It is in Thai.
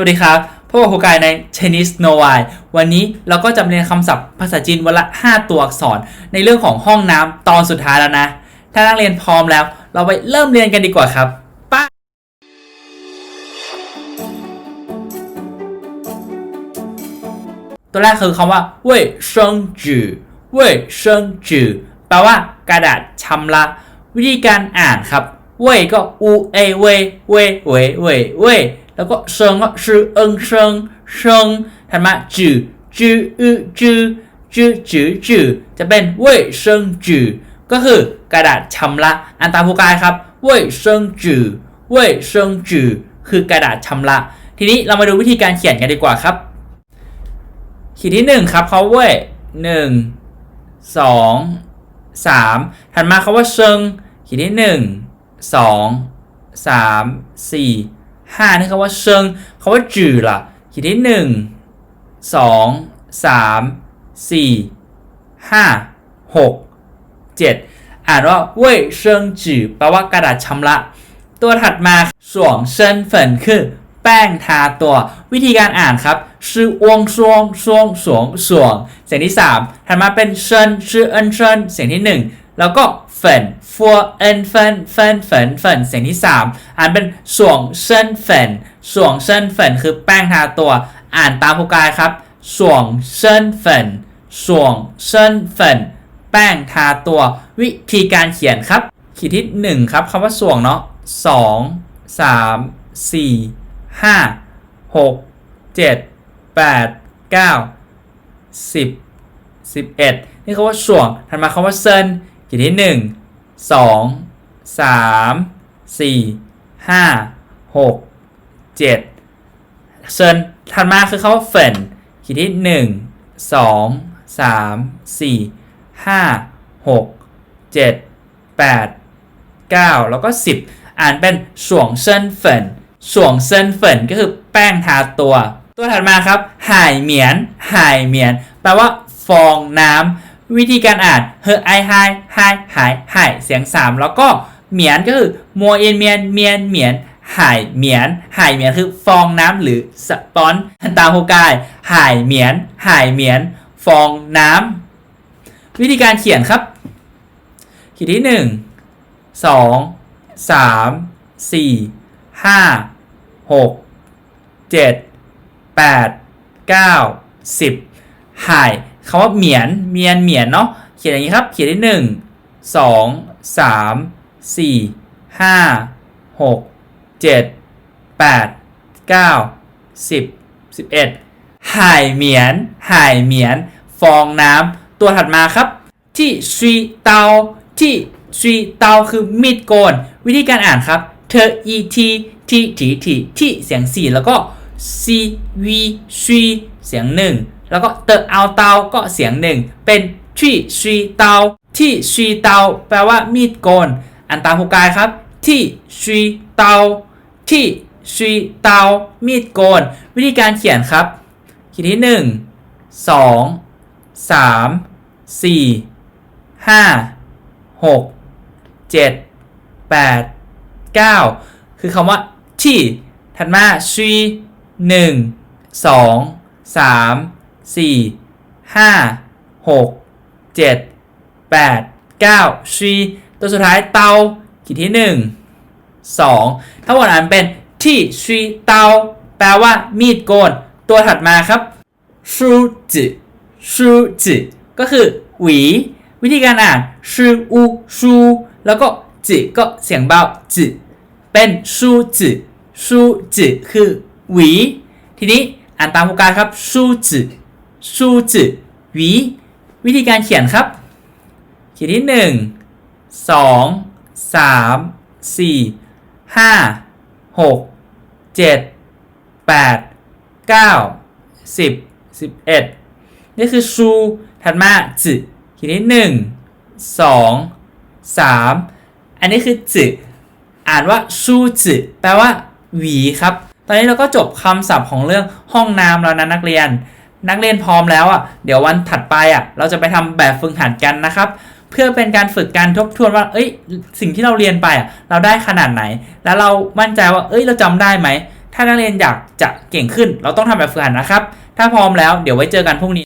วัสดีครับพบกับครูกายใน Chinese No Why วันนี้เราก็จะเรียนคำศัพท์ภาษาจีนวันละ 5 ตัวอักษร ในเรื่องของห้องน้ำตอนสุดท้ายแล้วนะ ถ้านักเรียนพร้อมแล้ว เราไปเริ่มเรียนกันดีกว่าครับป้าตัวแรกคือคำว่าเว่ยเซิงจือเว่ยเซิงจือแปลว่ากระดาษชำระวิธีการอ่านครับเว่ยก็อูเอเว่ยเว่ยเว่ยเว่ยเว่ย แล้วก็เซิงก็ชือเอิงเซิงเซิงถัดมาจือจืออือจือจือจือจือจะเป็นเว่ยเซิงจือก็คือกระดาษชำระอันตามผู้กายครับเว่ยเซิงจือเว่ยเซิงจือคือกระดาษชำระ ทีนี้เรามาดูวิธีการเขียนกันดีกว่าครับ ขีดที่หนึ่งครับเขาเว่ยหนึ่งสองสามถัดมาคาว่าเชิงขีดที่หนึ่งสองสามสี่ ห้านี่คำว่าเชิงคาว่าจื่อล่ะขีดที่หนึ่งสองสามสี่ห้าหกเจ็ดอ่านว่าเว่ยเชิงจื่อแปลว่ากระดาษชำระ ตัวถัดมาสวงเซินเฟินคือแป้งทาตัววิธีการอ่านครับชื่อวงซวงซวงสวงสวง เสียงที่ 3 ถัดมาเป็นเซินชื่อเอินเซินเสียงที่ 1 แล้วก็เฟินฟัวเอินเฟินเฟินเฟินเฟินเสียงที่ 3 อ่านเป็นสวงเซินเฟินสวงเซินเฟินคือแป้งทาตัว อ่านตามผู้กายครับสวงเซินเฟินสวงเซินเฟินแป้งทาตัว วิธีการเขียนครับ ขีดที่ 1 ครับคำว่าสวงเนาะสองสามสี่ห้าหกเจ็ดแปดเก้าสิบสิบเอ็ดนี่คำว่าสวงถัดมาคำว่าเซิน ขีดที่หนึ่งสองสามสี่ห้าหกเจ็ดเซินถัดมาคือคำว่าเฟินขีดที่หนึ่งสองสามสี่ห้าหกเจ็ดแปด9แล้วก็10อ่านเป็นสวงเซินเฟินสวงเซินเฟินก็คือแป้งทาตัว ตัวถัดมาครับหายเหมียนหายเหมียน แปลว่าฟองน้ำ วิธีการอ่านเฮอไอไฮไฮหายหายเสียง 3 แล้วก็เหมียนก็คือมัวเอียนเมียนเมียนเหมียนหายเหมียนหายเหมียนคือฟองน้ำหรือสปอนตามโฮกายหายเหมียนหายเหมียน ฟองน้ำวิธีการเขียนครับ ขีดที่หนึ่งสองสามสี่ห้าหกเจ็ดแปดเก้าสิบหาย คำว่าเหมียนเมียนเหมียนเนาะเขียนอย่างนี้ครับ เขียนที่หนึ่งสองสามสี่ห้าหกเจ็ดแปดเก้าสิบสิบเอ็ดหายเหมียนหายเหมียน ฟองน้ำตัวถัดมาครับ ที่ซีเตาที่ซีเตาคือมีดโกน วิธีการอ่านครับเธอ e t t t t ที่เสียงสี่แล้วก็ c v ซีเสียงหนึ่ง แล้วก็เตอเอาเตาก็เสียงหนึ่ง เป็นที่ซีเตาที่ซีเตาแปลว่ามีดโกน อันตามผู้กายครับ ที่ซีเตาที่ซีเตามีดโกน วิธีการเขียนครับ ขีดที่หนึ่งสองสามสี่ห้าหกเจ็ดแปดเก้าคือคำว่าที่ถัดมาชีหนึ่งสองสาม สี่ห้าหกเจ็ดแปดเก้าชีตัวสุดท้ายเตาขีดที่หนึ่งสองทั้งหมดอ่านเป็นที่ชีเตาแปลว่ามีดโกน ตัวถัดมาครับชูจิชูจิก็คือหวี วิธีการอ่านชื่ออูชูแล้วก็จิก็เสียงเบาจิเป็นชูจิชูจิคือหวี ทีนี้อ่านตามผู้การครับชูจิ ชูจิหวีวิธีการเขียนครับ เขีดที่หนึ่งสองสามสี่ห้าหกเจ็ดแปดเก้าสิบสิบเอ็ดนี่คือชูถัดมาจิขีดที่หนึ่งสองสามอันนี้คือจิอ่านว่าชูจิแปลว่าหวีครับ ตอนนี้เราก็จบคำศัพท์ของเรื่องห้องน้ำแล้วนะนักเรียน นักเรียนพร้อมแล้วอะเดี๋ยววันถัดไปอะเราจะไปทำแบบฝึกหัดกันนะครับ เพื่อเป็นการฝึกการทบทวนว่า เอ้ย สิ่งที่เราเรียนไปอะเราได้ขนาดไหน แล้วเรามั่นใจว่า เอ้ย เราจำได้ไหมถถ้านักเรียนอยากจะเก่งขึ้น เราต้องทำแบบฝึกหัดนะครับ ถ้าพร้อมแล้วเดี๋ยวไว้เจอกันพรุ่งนี้